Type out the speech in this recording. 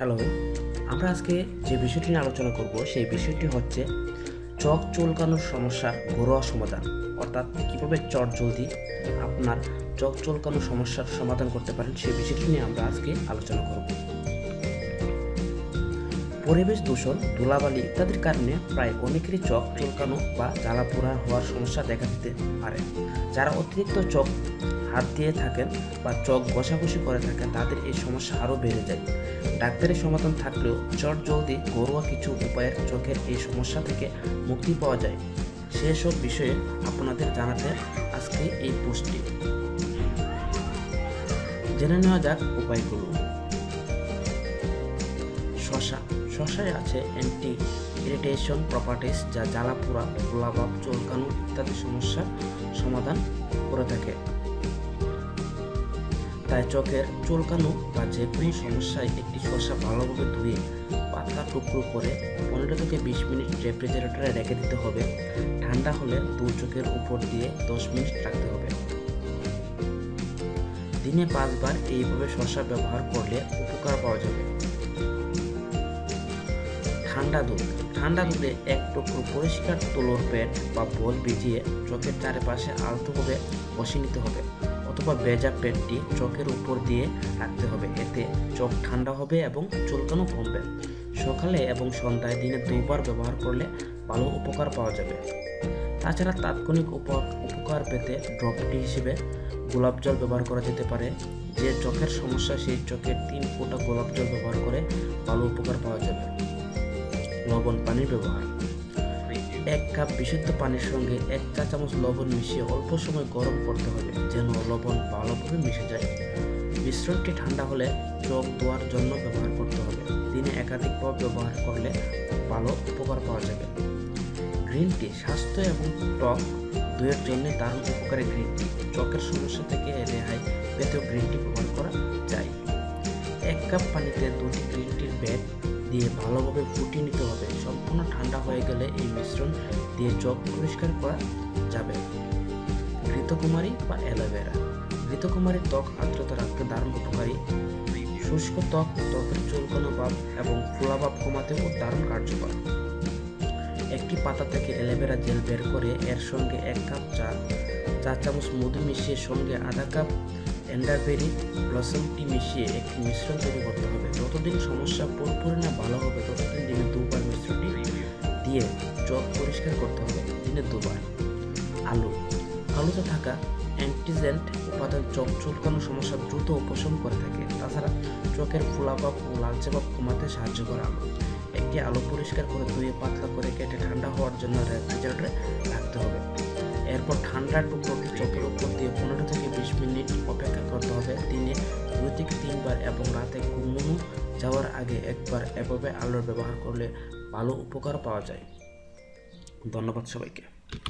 Hello, আমরা আজকে যে বিষয়টি নিয়ে আলোচনা করব, সেই বিষয়টি হচ্ছে চক চুলকানোর সমস্যার ঘরোয়া সমাধান। অর্থাৎ কীভাবে চট জলদি আপনার চোখ চুলকানোর সমস্যার সমাধান করতে পারেন, সেই বিষয়টি নিয়ে আমরা আজকে আলোচনা করব। পরিবেশ দূষণ, ধুলাবালি ইত্যাদির কারণে প্রায় অনেকেরই চোখ চুলকানো বা জ্বালাপোড়া হওয়ার সমস্যা দেখা দিতে পারে। যারা অতিরিক্ত চোখ হাত দিয়ে থাকেন বা চোখ ঘষাঘষি করে থাকেন, তাদের এই সমস্যা আরও বেড়ে যায়। ডাক্তারের সমাধান থাকলেও চট জলদি ঘরোয়া কিছু উপায়ের চোখের এই সমস্যা থেকে মুক্তি পাওয়া যায়। সেসব বিষয়ে আপনাদের জানাতে আজকে এই পোস্টটি। জেনে নেওয়া যাক উপায়গুলো। শশা। শশায় আছে অ্যান্টি ইরিটেশন প্রপার্টিস যা জ্বালাপোড়া গোলাভাব চুলকানো ইত্যাদি সমস্যার সমাধান করে থাকে। তাই চোখের চুলকানো বা যে কোনো সমস্যায় একটি শসা ভালোভাবে ধুয়ে পাতলা টুকরো করে পনেরো থেকে বিশ মিনিট রেফ্রিজারেটরে রেখে দিতে হবে। ঠান্ডা হলে দু চোখের উপর দিয়ে দশ মিনিট রাখতে হবে। দিনে পাঁচবার এইভাবে শসা ব্যবহার করলে উপকার পাওয়া যাবে। ঠান্ডা দুধ। ঠান্ডা দুধে এক টুকরো পরিষ্কার তুলোর প্যাড বা বল ভিজিয়ে চোখের চারপাশে আলতোভাবে বসে নিতে হবে। অথবা ভেজা প্যাডটি চোখের উপর দিয়ে রাখতে হবে। এতে চোখ ঠান্ডা হবে এবং চুলকানো কমবে। সকালে এবং সন্ধ্যায় দিনে দুবার ব্যবহার করলে ভালো উপকার পাওয়া যাবে। তাছাড়া তাৎক্ষণিক উপ- উপকার পেতে ড্রপটি হিসেবে গোলাপ জল ব্যবহার করা যেতে পারে। যে চোখের সমস্যা, সেই চোখের তিন ফোঁটা গোলাপ জল ব্যবহার করে ভালো উপকার পাওয়া যাবে। লবণ পানির ব্যবহার। এক কাপ বিশুদ্ধ পানির সঙ্গে এক চা চামচ লবণ মিশিয়ে অল্প সময় গরম করতে হবে যেন লবণ ভালোভাবে মিশে যায়। মিশ্রণটি ঠান্ডা হলে চোখ ধোয়ার জন্য ব্যবহার করতে হবে। দিনে একাধিকবার ব্যবহার করলে ভালো উপকার পাওয়া যাবে। গ্রিন টি স্বাস্থ্য এবং ত্বক দুয়ের জন্য দারুণ উপকারী গ্রিন টি। চোখের সমস্যা থেকে রেহাই পেতেও গ্রিন টি ব্যবহার করা যায়। এক কাপ পানিতে দুটি গ্রিন টির ব্যাগ দিয়ে ভালোভাবে ফুটিয়ে নিতে হবে। সম্পূর্ণ ঠান্ডা হয়ে গেলে এই মিশ্রণ দিয়ে চোখ পরিষ্কার করা যাবে। ঘৃতকুমারী বা অ্যালোভেরা ঘৃতকুমারীর ত্বক আর্দ্রতা রাখতে দারুণ উপকারী। শুষ্ক ত্বক, ত্বকের চুলকানো ভাব এবং ফোলাভাব কমাতেও দারুণ কার্যকর। একটি পাতা থেকে অ্যালোভেরা জেল বের করে এর সঙ্গে এক কাপ চা চা চামচ মধু মিশিয়ে সঙ্গে আধা কাপ এন্ডারবেরি ব্লসম টি মিশিয়ে একটি মিশ্রণ তৈরি করতে হবে। যতদিন সমস্যা পুরোপুরি না ভালো হবে, ততদিন দিনে দুবার মিশ্রণটি দিয়ে চোখ পরিষ্কার করতে হবে, দিনে দুবার। আলু। আলুতে থাকা অ্যান্টিজেন্ট উপাদান চোখ চুলকানো সমস্যা দ্রুত উপশম করে থাকে। তাছাড়া চোখের ফোলাভাব ও লালচে ভাব কমাতে সাহায্য করে আলু। একটি আলু পরিষ্কার করে ধুয়ে পাতলা করে কেটে ঠান্ডা হওয়ার জন্য রেফ্রিজারেটরে রাখতে হবে। এরপর ঠান্ডা টুকরোটি চোখের উপর হবে দিনে দু থেকে তিনবার এবং রাতে ঘুমানো যাওয়ার আগে একবার এভাবে আলোর ব্যবহার করলে ভালো উপকার পাওয়া যায়। ধন্যবাদ সবাইকে।